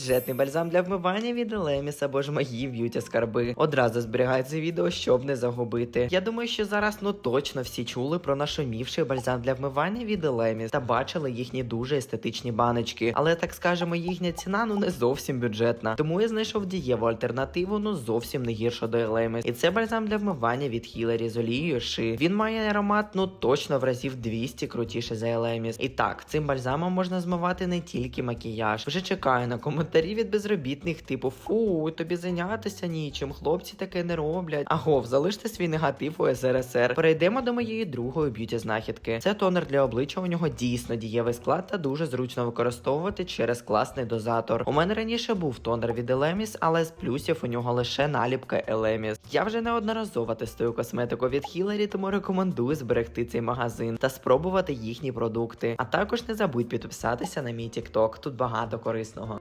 бюджетний бальзам для вмивання від Елеміс або ж мої б'юті скарби. Одразу зберігаю це відео, щоб не загубити. Я думаю, що зараз ну точно всі чули про нашумівший бальзам для вмивання від Елеміс та бачили їхні дуже естетичні баночки. Але так скажемо, їхня ціна ну не зовсім бюджетна. Тому я знайшов дієву альтернативу, ну зовсім не гіршу до Елеміс. І це бальзам для вмивання від Хілері з олією ши. Він має аромат ну точно в разів 200 крутіше за Елеміс. І так, цим бальзамом можна змивати не тільки макіяж. Вже чекаю на коментарі від безробітних, типу фу, тобі зайнятися нічим. Хлопці таке не роблять. Агов, залиште свій негатив у СРСР. Перейдемо до моєї другої б'юті знахідки. Це тонер для обличчя. У нього дійсно дієвий склад та дуже зручно використовувати через класний дозатор. У мене раніше був тонер від Елеміс, але з плюсів у нього лише наліпка Елеміс. Я вже неодноразово тестую косметику від Хілері, тому рекомендую зберегти цей магазин та спробувати їхні продукти. А також не забудь підписатися на мій TikTok, тут багато корисного.